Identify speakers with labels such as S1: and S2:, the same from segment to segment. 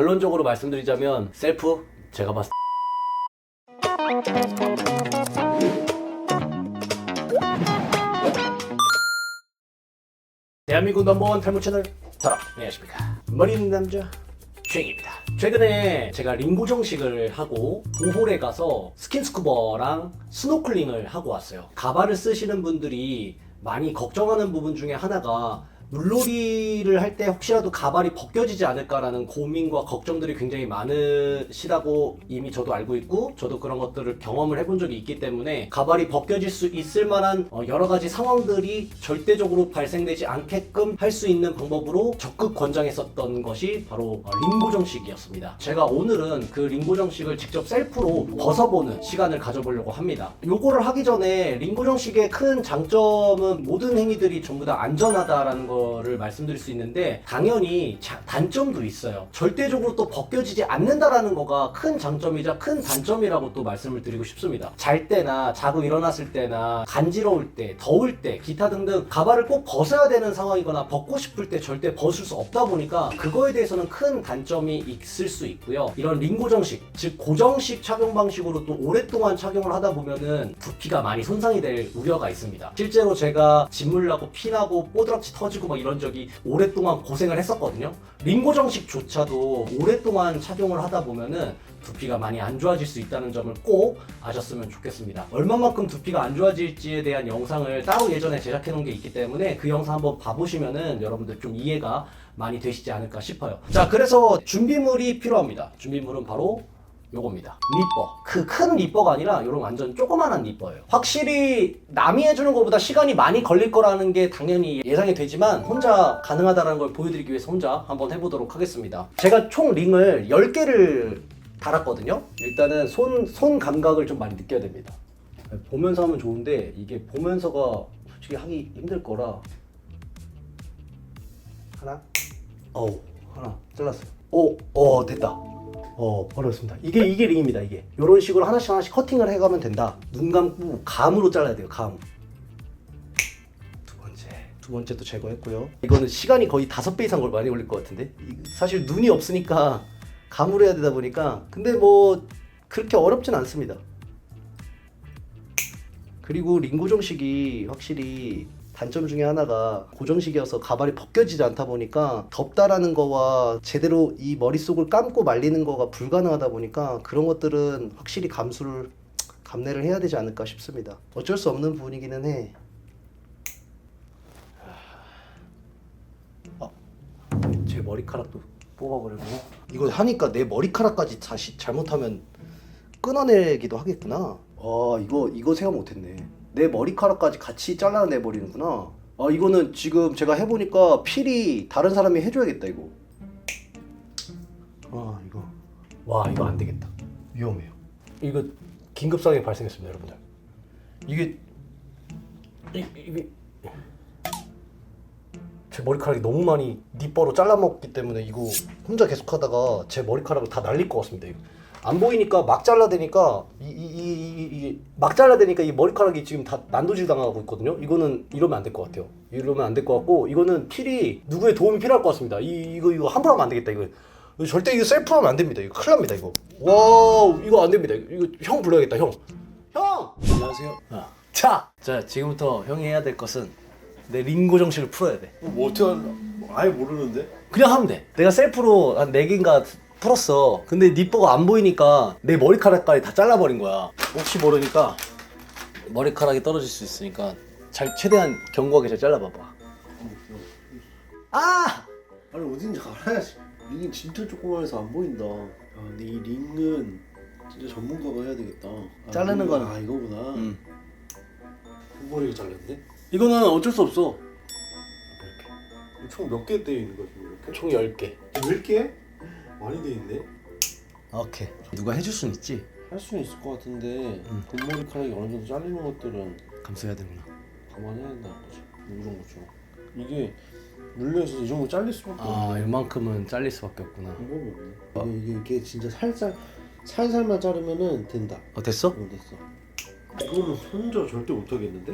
S1: 결론적으로 말씀드리자면 셀프 제가 봤을 대한민국 넘버원 탈모 채널 더라 안녕하십니까. 머리 있는 남자 주행입니다. 최근에 제가 링고정식을 하고 보홀에 가서 스킨스쿠버랑 스노클링을 하고 왔어요. 가발을 쓰시는 분들이 많이 걱정하는 부분 중에 하나가 물놀이를 할 때 혹시라도 가발이 벗겨지지 않을까라는 고민과 걱정들이 굉장히 많으시다고 이미 저도 알고 있고 저도 그런 것들을 경험을 해본 적이 있기 때문에 가발이 벗겨질 수 있을 만한 어, 여러 가지 상황들이 절대적으로 발생되지 않게끔 할 수 있는 방법으로 적극 권장했었던 것이 바로 어, 링고정식이었습니다. 제가 오늘은 그 링고정식을 직접 셀프로 벗어보는 시간을 가져보려고 합니다. 요거를 하기 전에 링고정식의 큰 장점은 모든 행위들이 전부 다 안전하다라는 거를 말씀드릴 수 있는데 당연히 자- 단점도 있어요. 절대적으로 또 벗겨지지 않는다라는 거가 큰 장점이자 큰 단점이라고 또 말씀을 드리고 싶습니다. 잘 때나 자고 일어났을 때나 간지러울 때, 더울 때, 기타 등등 가발을 꼭 벗어야 되는 상황이거나 벗고 싶을 때 절대 벗을 수 없다 보니까 그거에 대해서는 큰 단점이 있을 수 있고요. 이런 링고 정식, 즉 고정식 착용 방식으로 또 오랫동안 착용을 하다 보면은 두피가 많이 손상이 될 우려가 있습니다. 실제로 제가 진물 나고 피 나고 뽀드락치 터지고 막 이런 적이 오랫동안 고생을 했었거든요. 링고 정식조차도 오랫동안 착용을 하다 보면은 두피가 많이 안 좋아질 수 있다는 점을 꼭 아셨으면 좋겠습니다. 얼마만큼 두피가 안 좋아질지에 대한 영상을 따로 예전에 제작해 놓은 게 있기 때문에 그 영상 한번 봐보시면은 여러분들 좀 이해가 많이 되시지 않을까 싶어요. 자, 그래서 준비물이 필요합니다. 준비물은 바로 요겁니다. 리퍼. 그큰 리퍼가 아니라 요런 완전 조그만한 리퍼예요. 확실히 남이 해주는 것보다 시간이 많이 걸릴 거라는 게 당연히 예상이 되지만 혼자 가능하다는 걸 보여드리기 위해서 혼자 한번 해보도록 하겠습니다. 제가 총 링을 10개를 달았거든요. 일단은 손, 손 감각을 좀 많이 느껴야 됩니다. 보면서 하면 좋은데 이게 보면서가 솔직히 하기 힘들 거라 하나 어우 하나 잘랐어요 오, 어 됐다 어 버렸습니다. 이게 이게 링입니다 이게. 이런 식으로 하나씩 하나씩 커팅을 해가면 된다. 눈 감고 감으로 잘라야 돼요 감. 두 번째. 두 번째도 제거했고요. 이거는 시간이 거의 다섯 배 이상 걸 많이 걸릴 것 같은데? 이- 사실 눈이 없으니까 감으로 해야 되다 보니까. 근데 뭐 그렇게 어렵진 않습니다. 그리고 링고 정식이 확실히 단점 중에 하나가 고정식이어서 가발이 벗겨지지 않다 보니까 덥다라는 거와 제대로 이 머릿속을 감고 말리는 거가 불가능하다 보니까 그런 것들은 확실히 감수를 감내를 해야 되지 않을까 싶습니다. 어쩔 수 없는 부분이기는 해. 아, 제 머리카락도 뽑아버리고 이거 하니까 내 머리카락까지 다시 잘못하면 끊어내기도 하겠구나. 아 이거 이거 생각 못했네. 내 머리카락까지 같이 잘라내 버리는구나. 아 이거는 지금 제가 해보니까 필이 다른 사람이 해줘야겠다 이거. 아 이거 와 이거 안 되겠다. 위험해요. 이거 긴급 상황이 발생했습니다 여러분들. 이게 이, 이게 제 머리카락이 너무 많이 니뻐로 잘라먹기 때문에 이거 혼자 계속하다가 제 머리카락을 다 날릴 것 같습니다. 이거. 안 보이니까 막 잘라대니까 이이이막 잘라대니까 이 머리카락이 지금 다 난도질 당하고 있거든요. 이거는 이러면 안 될 것 같아요. 이러면 안 될 것 같고 이거는 필이 누구의 도움이 필요할 것 같습니다. 이 이거 이거 함부로 하면 안 되겠다. 이거 이거 절대 이거 셀프로 하면 안 됩니다. 이거 큰일 납니다. 이거 와 이거 안 됩니다. 이거, 이거 형 불러야겠다. 형 형.
S2: 안녕하세요.
S1: 어. 자, 자 지금부터 형이 해야 될 것은 내 링고 정식을 풀어야 돼.
S2: 뭐 어떻게 하나? 아예 모르는데.
S1: 그냥 하면 돼. 내가 셀프로 한 4개인가 풀었어. 근데 니뽀가 안 보이니까 내 머리카락까지 다 잘라버린 거야. 혹시 모르니까 머리카락이 떨어질 수 있으니까 잘 최대한 견고하게 잘 잘라봐봐. 아!
S2: 아니 어딘지 알아야지. 링이 진짜 조그만해서 안 보인다. 아 근데 이 링은 진짜 전문가가 해야 되겠다. 아,
S1: 자르는
S2: 이거-
S1: 거는-
S2: 아 이거구나.
S1: 음.
S2: 머리가 잘렸네.
S1: 이거는 어쩔 수 없어.
S2: 이렇게. 총몇 개 떼어 있는 거지 이렇게?
S1: 총 10개.
S2: 10개? 많이 돼 있네.
S1: 오케이. 누가 해줄 순 있지?
S2: 할 수는 있을 것 같은데
S1: 음.
S2: 곰머리카락이 어느 정도 잘리는 것들은
S1: 감수해야 되구나.
S2: 감안해야 된다는 거지. 이런 거죠. 이게 물려서 이 정도 잘릴 수밖에
S1: 아,
S2: 없네.
S1: 이만큼은 잘릴 수밖에 없구나.
S2: 방법이 없네. 이게, 이게 이게 진짜 살살 살살만 자르면은 된다.
S1: 어, 됐어?
S2: 어, 됐어. 이거는 혼자 절대 못 하겠는데?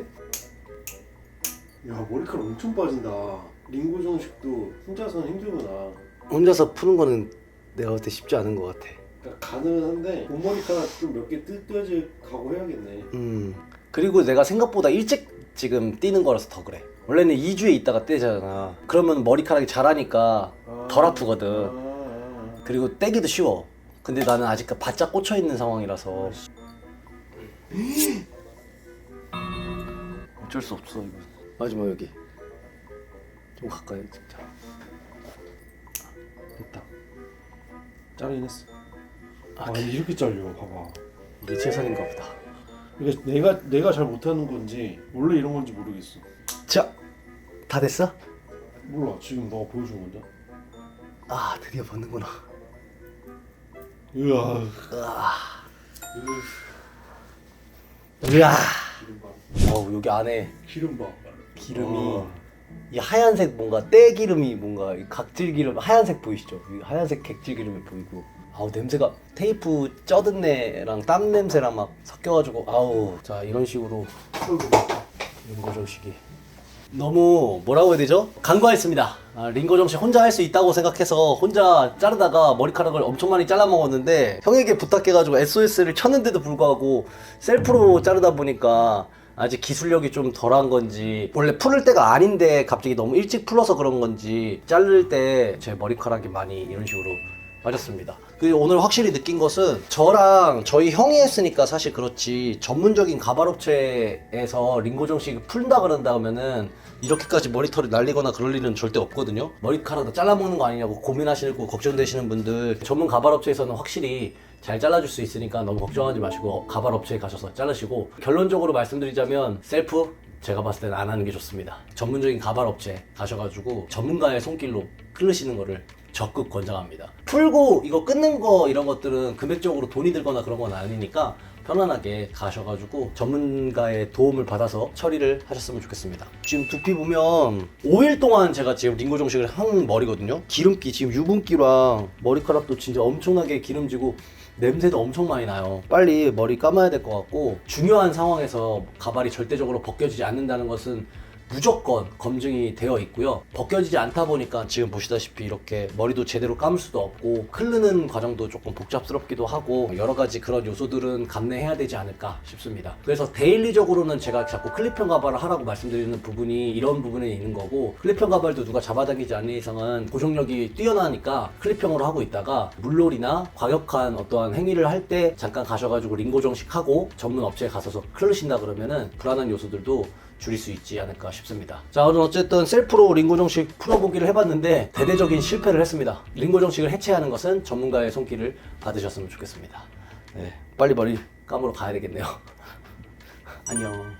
S2: 야 머리카락 엄청 빠진다. 링고 정식도 혼자서는 힘들구나.
S1: 혼자서 푸는 거는 내가 볼때 쉽지 않은 것 같아.
S2: 그러니까 가능한데 본머리카락 좀 몇 개 뜯겨질 각오 해야겠네.
S1: 음. 그리고 내가 생각보다 일찍 지금 뛰는 거라서 더 그래. 원래는 2주에 있다가 떼잖아. 그러면 머리카락이 자라니까 덜 아프거든.
S2: 아, 아,
S1: 그리고 떼기도 쉬워. 근데 나는 아직 그 바짝 꽂혀 있는 상황이라서 어쩔 수 없어 이거. 마지막 여기 좀 가까이 진짜.
S2: 됐다. 자르긴 했어. 아, 이렇게 잘려. 봐봐.
S1: 이게 최선인가 보다.
S2: 이게 내가 내가 잘 못하는 건지 원래 이런 건지 모르겠어.
S1: 자, 다 됐어?
S2: 몰라. 지금 너가 보여준 건데.
S1: 아 드디어 벗는구나.
S2: 으아.
S1: 으아.
S2: 기름 봐.
S1: 어우 여기 안에
S2: 기름 봐.
S1: 기름이
S2: 아.
S1: 이 하얀색 뭔가 때 기름이 뭔가 이 각질 기름 하얀색 보이시죠? 이 하얀색 객질 기름이 보이고 아우 냄새가 테이프 쩌든내랑 땀 냄새랑 막 섞여가지고 아우 자 이런 식으로 링고 정식이 너무 뭐라고 해야 되죠? 간과했습니다. 아, 링고 정식 혼자 할 수 있다고 생각해서 혼자 자르다가 머리카락을 엄청 많이 잘라 먹었는데 형에게 부탁해가지고 SOS를 쳤는데도 불구하고 셀프로 자르다 보니까 아직 기술력이 좀 덜한 건지 원래 풀을 때가 아닌데 갑자기 너무 일찍 풀어서 그런 건지 자를 때 제 머리카락이 많이 이런 식으로 빠졌습니다. 그리고 오늘 확실히 느낀 것은 저랑 저희 형이 했으니까 사실 그렇지 전문적인 가발업체에서 링고 정식 풀다 그런다 하면은 이렇게까지 머리털이 날리거나 그럴 일은 절대 없거든요. 머리카락도 잘라먹는 거 아니냐고 고민하시고 걱정되시는 분들 전문 가발업체에서는 확실히 잘 잘라줄 수 있으니까 너무 걱정하지 마시고 가발업체에 가셔서 자르시고 결론적으로 말씀드리자면 셀프 제가 봤을 때는 안 하는 게 좋습니다. 전문적인 가발업체 가셔가지고 전문가의 손길로 끌으시는 거를 적극 권장합니다. 풀고 이거 끊는 거 이런 것들은 금액적으로 돈이 들거나 그런 건 아니니까 편안하게 가셔가지고 전문가의 도움을 받아서 처리를 하셨으면 좋겠습니다. 지금 두피 보면 5일 동안 제가 지금 링고 정식을 한 머리거든요. 기름기 지금 유분기랑 머리카락도 진짜 엄청나게 기름지고 냄새도 엄청 많이 나요. 빨리 머리 감아야 될 것 같고 중요한 상황에서 가발이 절대적으로 벗겨지지 않는다는 것은 무조건 검증이 되어 있고요. 벗겨지지 않다 보니까 지금 보시다시피 이렇게 머리도 제대로 감을 수도 없고 흐르는 과정도 조금 복잡스럽기도 하고 여러 가지 그런 요소들은 감내해야 되지 않을까 싶습니다. 그래서 데일리적으로는 제가 자꾸 클리평 가발을 하라고 말씀드리는 부분이 이런 부분에 있는 거고 클리평 가발도 누가 잡아당기지 않는 이상은 고정력이 뛰어나니까 클리평으로 하고 있다가 물놀이나 과격한 어떠한 행위를 할 때 잠깐 가셔가지고 링 고 정식하고 전문 업체에 가서서 클르신다 그러면은 불안한 요소들도 줄일 수 있지 않을까 싶습니다. 자, 오늘 어쨌든 셀프로 링고 정식 풀어보기를 해봤는데 대대적인 실패를 했습니다. 링고 정식을 해체하는 것은 전문가의 손길을 받으셨으면 좋겠습니다. 네, 빨리 머리 감으러 가야 되겠네요. 안녕.